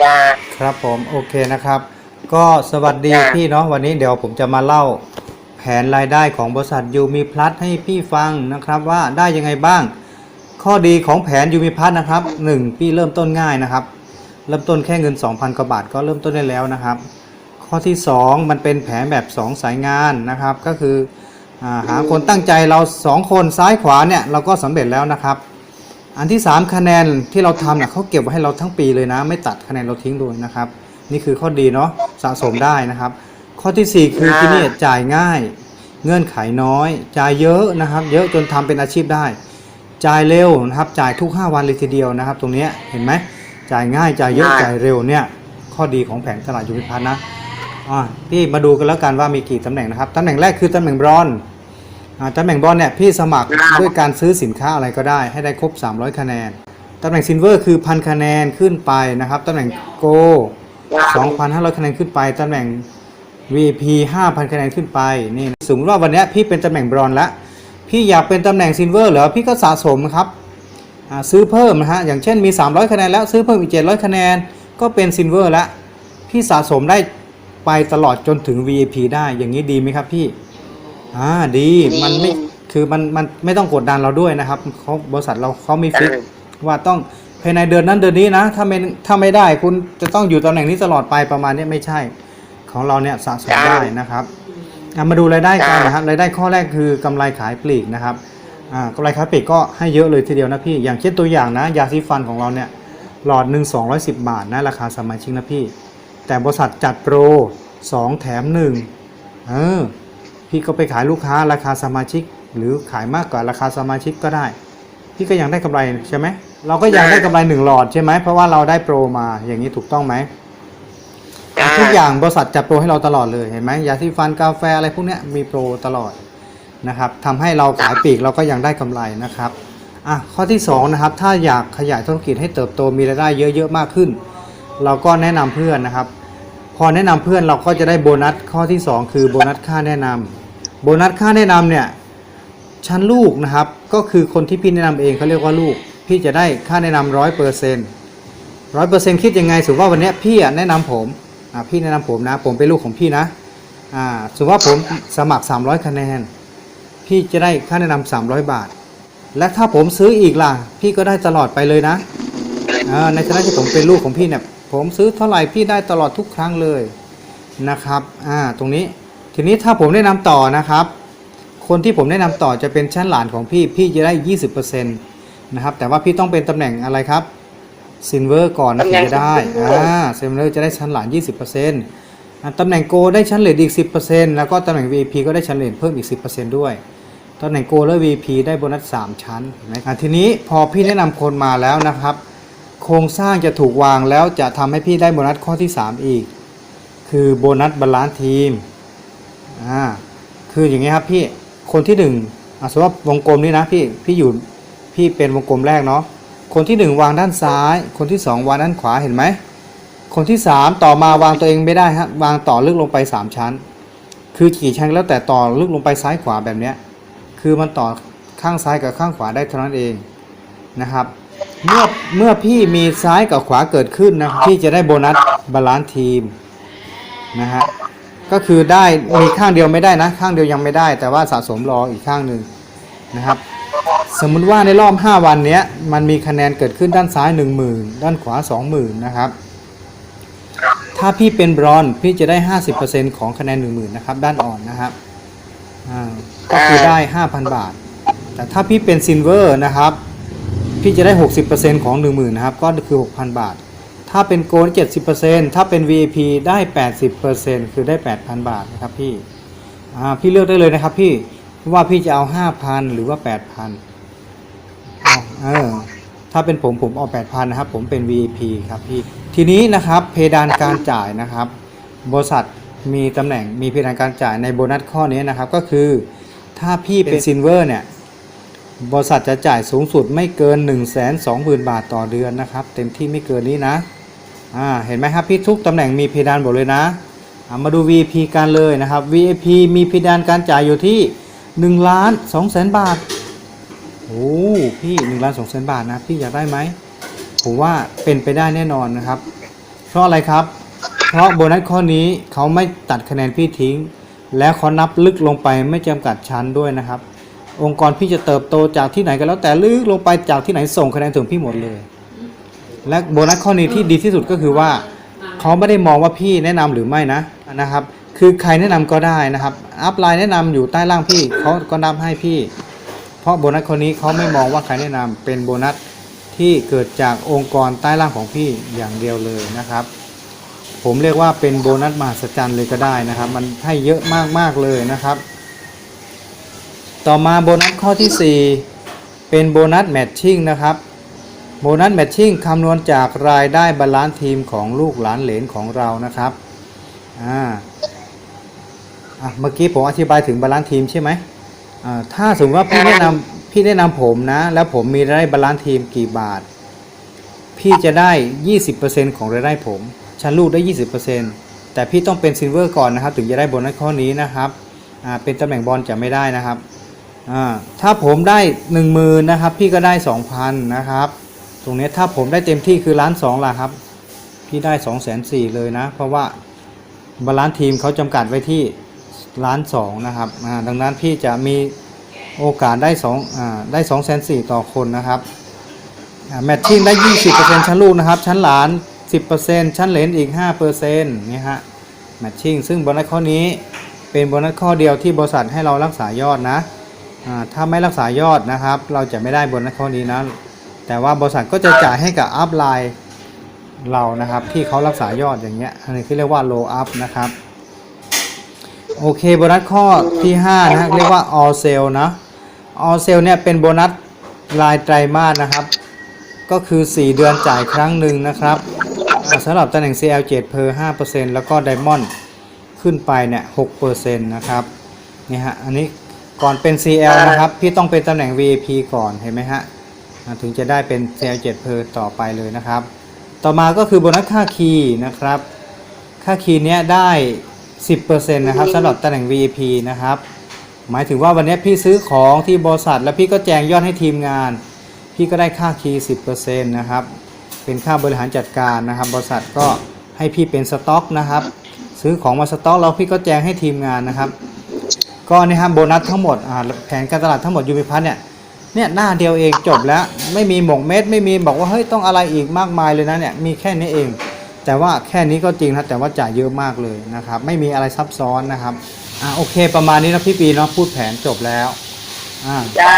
จ้า ครับผมโอเคนะครับ ก็สวัสดีจ้ะ พี่เนาะวันนี้เดี๋ยวผมจะมาเล่าแผนรายได้ของบริษัทยูมีพลัสให้พี่ฟังนะครับว่าได้ยังไงบ้าง ข้อดีของแผนยูมีพลัสนะครับหนึ่งพี่เริ่มต้นง่ายนะครับ เริ่มต้นแค่เงิน 2,000กว่าบาทก็เริ่มต้นได้แล้วนะครับ ข้อที่ 2 มันเป็นแผนแบบ 2 สายงานนะครับ ก็คืออาหาคนตั้งใจเรา 2 คนซ้ายขวาเนี่ยเราก็สำเร็จแล้วนะครับ อันที่ 3 คะแนนที่เราทำเนี่ยเขาเก็บไว้ให้เราทั้งปีเลยนะ ไม่ตัดคะแนนเราทิ้งเลยนะครับ นี่คือข้อดีเนาะสะสมได้นะครับ ข้อทีสี่4 คือค่ะที่นี่จ่ายง่าย เงื่อนไขน้อย จ่ายเยอะนะครับ เยอะจนทำเป็นอาชีพได้ จ่ายเร็วนะครับ จ่ายทุก 5 วันเลยทีเดียวนะครับ ตรงเนี้ยเห็นไหมจ่ายง่ายจ่ายเยอะค่ะจ่ายเร็วเนี่ยข้อดีของแผนตลาดยูมิพัฒน์นะอ่าพี่มาดูกันแล้วกันว่ามีกี่ตำแหน่งนะครับตำแหน่งแรกคือตำแหน่งบรอนซ์อ่า ตำแหน่งบรอนซ์เนี่ยพี่สมัครค่ะด้วยการซื้อสินค้าอะไรก็ได้ ให้ได้ครบ 300 คะแนนตำแหน่งซิลเวอร์คือพันคะแนนขึ้นไปนะครับตำแหน่งโก2,500 คะแนนขึ้นไปตำแหน่ง VP 5,000 คะแนนขึ้นไปนี่สมมติว่าวันเนี้ยพี่เป็นตำแหน่งบรอนซ์แล้วพี่อยากเป็นตำแหน่งซิลเวอร์เหรอพี่ก็สะสมครับอ่าซื้อเพิ่มนะฮะอย่างเช่นมี 300 คะแนนแล้วซื้อเพิ่มอีก 700 คะแนนก็เป็นซิลเวอร์แล้วพี่สะสมได้ไปตลอดจนถึง VIP ได้อย่างนี้ดีไหมครับพี่ อ่าดีมันไม่คือมันมันไม่ต้องกดดันเราด้วยนะครับเขาบริษัทเราเขามีฟิกว่าต้องภายในเดือนนั้นเดือนนี้นะ ถ้าไม่ถ้าไม่ได้คุณจะต้องอยู่ตำแหน่งนี้ตลอดไปประมาณนี้ไม่ใช่ ของเราเนี่ยสะสมได้นะครับอะมาดูรายได้กันนะครับรายได้ข้อแรกคือกำไรขายปลีกนะครับอ่ากำไรขายปลีกก็ให้เยอะเลยทีเดียวนะพี่ อย่างเช่นตัวอย่างนะ ยาสีฟันของเราเนี่ยหลอดหนึ่ง210บาทนะราคาสมัยชิงนะพี่ แต่บริษัทจัดโปร2แถม1เออ พี่ก็ไปขายลูกค้าราคาสมาชิก หรือขายมากกว่าราคาสมาชิกก็ได้ พี่ก็ยังได้กำไรใช่ไหมเราก็ยังได้กำไรหนึ่งหลอดใช่ไหมเพราะว่าเราได้โปรมาอย่างนี้ถูกต้องไหมจ้าทุกอย่างบริษัทจัดโปรให้เราตลอดเลยเห็นไหมยาสีฟันกาแฟอะไรพวกเนี้ยมีโปรตลอดนะครับทำให้เราขายปลีกเราก็ยังได้กำไรนะครับอะข้อที่สองนะครับถ้าอยากขยายธุรกิจให้เติบโตมีรายได้เยอะๆมากขึ้น เราก็แนะนำเพื่อนนะครับ พอแนะนำเพื่อนเราก็จะได้โบนัสข้อที่สองคือโบนัสค่าแนะนำ โบนัสค่าแนะนำเนี่ยชั้นลูกนะครับ ก็คือคนที่พี่แนะนำเองเขาเรียกว่าลูก พี่จะได้ค่าแนะนำร้อยเปอร์เซ็นต์ร้อยเปอร์เซ็นต์คิดยังไงสมมติว่าวันเนี้ยพี่แนะนำผมอ่าพี่แนะนำผมนะ ผมเป็นลูกของพี่นะอ่าสมมติว่าผมสมัคร 300 คะแนน พี่จะได้ค่าแนะนำ300 บาท และถ้าผมซื้ออีกล่ะ พี่ก็ได้ตลอดไปเลยนะอ่าในฐานะที่ผมเป็นลูกของพี่เนี่ยผมซื้อเท่าไหร่พี่ได้ตลอดทุกครั้งเลยนะครับอ่าตรงนี้ ทีนี้ถ้าผมแนะนำต่อนะครับ คนที่ผมแนะนำต่อจะเป็นชั้นหลานของพี่พี่จะได้ 20%นะครับแต่ว่าพี่ต้องเป็นตำแหน่งอะไรครับซินเวอร์ก่อนนะถึงจะได้อ่าซินเวอร์จะได้ชั้นหลาน 20%อ่าตำแหน่งโกได้ชั้นเลดอีก 10%แล้วก็ตำแหน่ง VP ก็ได้ชั้นเลดเพิ่มอีก 10%ด้วยตำแหน่งโกและ VP ได้โบนัส 3 ชั้นเห็นไหมอ่าทีนี้พอพี่แนะนำคนมาแล้วนะครับ โครงสร้างจะถูกวางแล้วจะทำให้พี่ได้โบนัสข้อที่ 3 อีก คือโบนัสบาลานซ์ทีม อ่าคืออย่างนี้ครับพี่คนที่หนึ่งอะสมมติว่าวงกลมนี้นะพี่พี่อยู่พี่เป็นวงกลมแรกเนาะคนที่หนึ่งวางด้านซ้าย คนที่สองวางด้านขวาเห็นไหมคนที่สามต่อมาวางตัวเองไม่ได้ฮะวางต่อลึกลงไปสามชั้น คือกี่ชั้นแล้วแต่ต่อลึกลงไปซ้ายขวาแบบเนี้ยคือมันต่อข้างซ้ายกับข้างขวาได้เท่านั้นเองนะครับ เมื่อเมื่อพี่มีซ้ายกับขวาเกิดขึ้นนะพี่จะได้โบนัสบาลานซ์ทีมนะฮะ ก็คือได้มีข้างเดียวไม่ได้นะ ข้างเดียวยังไม่ได้ แต่ว่าสะสมรออีกข้างหนึ่งนะครับ สมมุติว่าในรอบ 5 วันนี้มันมีคะแนนเกิดขึ้นด้านซ้าย 10,000 ด้านขวา 20,000 นะครับ ถ้าพี่เป็นบรอนพี่จะได้ 50%ของคะแนน 10,000 นะครับ ด้านอ่อนนะครับก็คือได้ 5,000 บาท แต่ถ้าพี่เป็นซิลเวอร์นะครับ พี่จะได้ 60%ของ 10,000 นะครับ ก็คือ 6,000 บาท ถ้าเป็นโกล70%ถ้าเป็น VIP ได้ 80%คือได้ 8,000 บาทนะครับพี่อ่าพี่เลือกได้เลยนะครับพี่ว่าพี่จะเอา 5,000 หรือว่า 8,000เอาเออถ้าเป็นผมผมเอา 8,000 นะครับ ผมเป็น VIP ครับพี่ ทีนี้นะครับเพดานการจ่ายนะครับ บริษัทมีตำแหน่งมีเพดานการจ่ายในโบนัสข้อนี้นะครับ ก็คือถ้าพี่เป็นซินเวอร์เนี่ยบริษัทจะจ่ายสูงสุดไม่เกิน 1 2 0 0 0 0 บาทต่อเดือนนะครับ เต็มที่ไม่เกินนี้นะ อ่าเห็นไหมครับพี่ทุกตำแหน่งมีเพดานหมดเลยนะามาดู VIP กันเลยนะครับ VIP มีเพดานการจ่ายอยู่ที่1ล้าน2แสนบาทโอ้พี่1ล้าน2แสนบาทนะพี่อยากได้ไหมผมว่าเป็นไปได้แน่นอนนะครับ เพราะอะไรครับ เพราะโบนัสข้อนี้เขาไม่ตัดคะแนนพี่ทิ้ง แล้วเขานับลึกลงไปไม่จำกัดชั้นด้วยนะครับ องค์กรพี่จะเติบโตจากที่ไหนก็แล้วแต่ลึกลงไปจากที่ไหนส่งคะแนนถึงพี่หมดเลย และโบนัสข้อนี้ที่ดีที่สุดก็คือว่าเขาไม่ได้มองว่าพี่แนะนำหรือไม่นะนะครับ คือใครแนะนำก็ได้นะครับอัพไลน์แนะนำอยู่ใต้ล่างพี่เขาก็นับให้พี่ เพราะโบนัสคนนี้เขาไม่มองว่าใครแนะนำเป็นโบนัสที่เกิดจากองค์กรใต้ล่างของพี่อย่างเดียวเลยนะครับ ผมเรียกว่าเป็นโบนัสมหัศจรรย์เลยก็ได้นะครับ มันให้เยอะมากๆเลยนะครับ ต่อมาโบนัสข้อที่ 4 เป็นโบนัสแมทชิ่งนะครับ โบนัสแมทชิ่งคำนวณจากรายได้บาลานซ์ทีมของลูกหลานเหลนของเรานะครับอ่าเมื่อกี้ผมอธิบายถึงบาลานซ์ทีมใช่ไหมอ่าถ้าสมมติว่าพี่แนะนำพี่แนะนำผมนะ แล้วผมมีรายได้บาลานซ์ทีมกี่บาท พี่จะได้ 20%ของรายได้ผมชั้นลูกได้ 20%แต่พี่ต้องเป็นซิลเวอร์ก่อนนะครับ ถึงจะได้โบนัสข้อนี้นะครับอ่าเป็นตำแหน่งบอลจะไม่ได้นะครับอ่าถ้าผมได้ 1 0,000นะครับ พี่ก็ได้ 2,000นะครับ ตรงนี้ถ้าผมได้เต็มที่คือล้านสองล่ะครับ พี่ได้2องแสนสี่เลยนะ เพราะว่าบาลานซ์ทีมเขาจำกัดไว้ที่ล้านสองนะครับดังนั้นพี่จะมีโอกาสได้2อ่าได้2องแสนสี่ต่อคนนะครับแมทชิ่งได้ 20%ชั้นลูกนะครับ ชั้นหลาน 10%ชั้นเหลนอีก 5%นี่ฮะแมทชิ่งซึ่งโบนัสข้อนี้เป็นโบนัสข้อเดียวที่บริษัทให้เรารักษายอดนะถ้าไม่รักษายอดนะครับ เราจะไม่ได้โบนัสข้อนี้นะ แต่ว่าบริษัทก็จะจ่ายให้กับอัพไลน์เรานะครับ ที่เขารักษายอดอย่างเงี้ยอันนี้คือเรียกว่า low up นะครับ โอเคโบนัสข้อที่5นะฮะเรียกว่า all sale นะ all sale เนี่ยเป็นโบนัสรายไตรมาสนะครับ ก็คือ 4 เดือนจ่ายครั้งหนึ่งนะครับสำหรับตำแหน่ง CL 7 เพอร์5%แล้วก็ Diamond ขึ้นไปเนี่ย6%นะครับนี่ฮะอันนี้ก่อนเป็น CL นะครับ พี่ต้องเป็นตำแหน่ง VIP ก่อนเห็นไหมฮะ ถึงจะได้เป็น CL 7เพอร์ต่อไปเลยนะครับ ต่อมาก็คือโบนัสค่าคีย์นะครับ ค่าคีย์เนี้ยได้ 10%นะครับสำหรับตำแหน่ง VIP นะครับ หมายถึงว่าวันนี้พี่ซื้อของที่บริษัท แล้วพี่ก็แจงยอดให้ทีมงาน พี่ก็ได้ค่าคีย์ 10%นะครับ เป็นค่าบริหารจัดการนะครับ บริษัทก็ให้พี่เป็นสต็อกนะครับ ซื้อของมาสต็อกแล้วพี่ก็แจงให้ทีมงานนะครับ ก็นี่ครับโบนัสทั้งหมดแผนการตลาดทั้งหมดยูมิพัทเนี่ย เนี่ยหน้าเดียวเองจบแล้วไม่มีหมกเม็ดไม่มีบอกว่าเฮ้ยต้องอะไรอีกมากมายเลยนะเนี่ยมีแค่นี้เอง แต่ว่าแค่นี้ก็จริงนะแต่ว่าจ่ายเยอะมากเลยนะครับ ไม่มีอะไรซับซ้อนนะครับอ่าโอเค ประมาณนี้นะพี่ปีเนาะพูดแผนจบแล้วอ่าจ้า